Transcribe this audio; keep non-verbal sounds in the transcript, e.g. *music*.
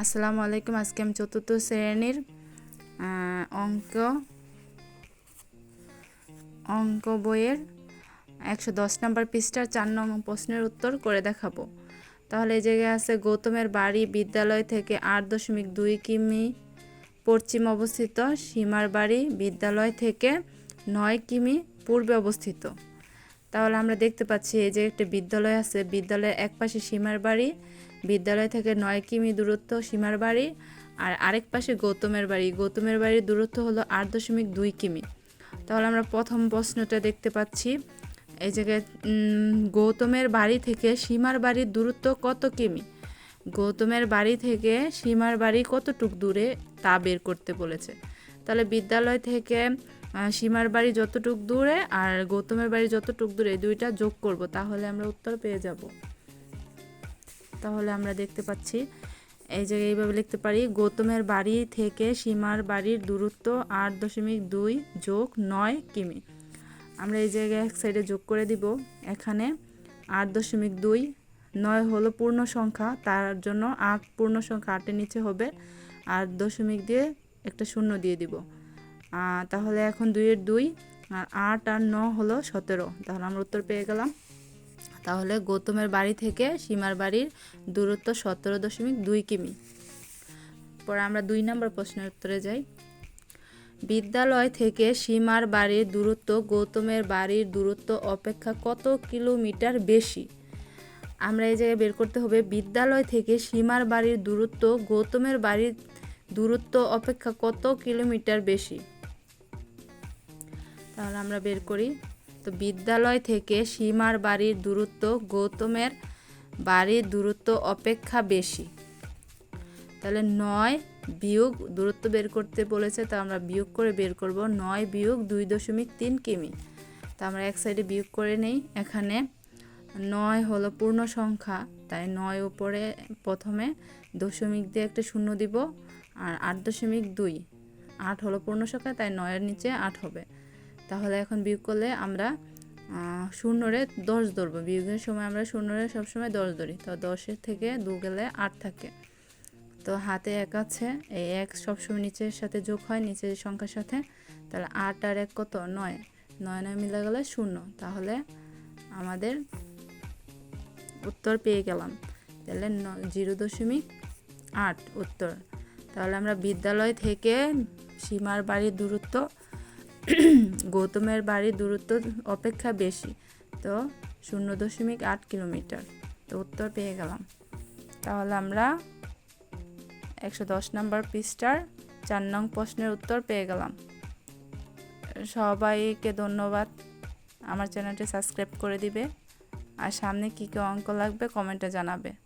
আসসালামু আলাইকুম। আজকে আমি চতুর্থ শ্রেণির অঙ্ক অঙ্ক বইয়ের একশো দশ নম্বর পৃষ্ঠার চার নম্বর প্রশ্নের উত্তর করে দেখাবো। তাহলে এই জায়গায় আছে গৌতমের বাড়ি বিদ্যালয় থেকে আট দশমিক দুই কিমি পশ্চিম অবস্থিত, সীমার বাড়ি বিদ্যালয় থেকে নয় কিমি পূর্বে অবস্থিত। তাহলে আমরা দেখতে পাচ্ছি এই যে একটা বিদ্যালয় আছে, বিদ্যালয়ের এক পাশে সীমার বাড়ি বিদ্যালয় থেকে নয় কিমি দূরত্ব সীমার বাড়ি আর আরেক পাশে গৌতমের বাড়ি। গৌতমের বাড়ির দূরত্ব হলো আট দশমিক দুই কিমি। তাহলে আমরা প্রথম প্রশ্নটা দেখতে পাচ্ছি। এই জায়গায় গৌতমের বাড়ি থেকে সীমার বাড়ির দূরত্ব কত কিমি? গৌতমের বাড়ি থেকে সীমার বাড়ি কতটুক দূরে তা বের করতে বলেছে। তাহলে বিদ্যালয় থেকে সীমার বাড়ি যতটুক দূরে আর গৌতমের বাড়ি যতটুক দূরে দুইটা যোগ করব, তাহলে আমরা উত্তর পেয়ে যাব। তাহলে আমরা দেখতে পাচ্ছি। এই জায়গায় এইভাবে লিখতে পারি, গৌতমের বাড়ি থেকে সীমার বাড়ির দূরত্ব আট দশমিক দুই যোগ নয় কিমি। আমরা এই জায়গায় এক সাইডে যোগ করে দিব, এখানে আট দশমিক দুই নয় হলো পূর্ণ সংখ্যা, তার জন্য আট পূর্ণ সংখ্যা আটের নিচে হবে আর দশমিক দিয়ে একটা শূন্য দিয়ে দিব। তাহলে এখন দুইয়ের দুই, আর আট আর ন হলো সতেরো, তাহলে আমরা উত্তর পেয়ে গেলাম। তাহলে গৌতমের বাড়ি থেকে সীমার বাড়ির দূরত্ব সতেরো দশমিক দুই কিমি। পরে আমরা দুই নম্বর প্রশ্নের উত্তরে যাই। বিদ্যালয় থেকে সীমার বাড়ির দূরত্ব গৌতমের বাড়ির দূরত্ব অপেক্ষা কত কিলোমিটার বেশি? আমরা এই জায়গায় বের করতে হবে, বিদ্যালয় থেকে সীমার বাড়ির দূরত্ব গৌতমের বাড়ির দূরত্ব অপেক্ষা কত কিলোমিটার বেশি? তাহলে আমরা বের করি। তো বিদ্যালয় থেকে সীমার বাড়ির দূরত্ব গৌতমের বাড়ির দূরত্ব অপেক্ষা বেশি। তাহলে নয় বিয়োগ দূরত্ব বের করতে বলেছে, তা আমরা বিয়োগ করে বের করব। নয় বিয়োগ দুই দশমিক তিন কিমি। তা আমরা এক সাইডে বিয়োগ করে নেই। এখানে নয় হলো পূর্ণ সংখ্যা, তাই নয় উপরে প্রথমে দশমিক দিয়ে একটা শূন্য দিব, আর আট দশমিক দুই। আট হলো পূর্ণ সংখ্যা, তাই নয়ের নিচে আট হবে। তাহলে এখন বিয়োগ করলে আমরা শূন্যরে দশ ধরবো। বিয়োগের সময় আমরা শূন্যরে সবসময় দশ ধরি। তো দশের থেকে দু গেলে আট থাকে। তো হাতে এক আছে, এই এক সবসময় নিচের সাথে যোগ হয়, নিচের সংখ্যার সাথে। তাহলে আট আর এক কত? নয়। নয় নয় মিলে গেলে শূন্য। তাহলে আমাদের উত্তর পেয়ে গেলাম। তাহলে জিরো দশমিক আট উত্তর। তাহলে আমরা বিদ্যালয় থেকে সীমার বাড়ির দূরত্ব *clears throat* গৌতমের বাড়ির দূরত্ব অপেক্ষা বেশি। তো শূন্য দশমিক আট কিলোমিটার। তো উত্তর পেয়ে গেলাম। তাহলে আমরা একশো দশ নম্বর পৃষ্ঠার চার নং প্রশ্নের উত্তর পেয়ে গেলাম। সবাইকে ধন্যবাদ। আমার চ্যানেলটি সাবস্ক্রাইব করে দিবে। আর সামনে কী কী অঙ্ক লাগবে কমেন্টে জানাবে।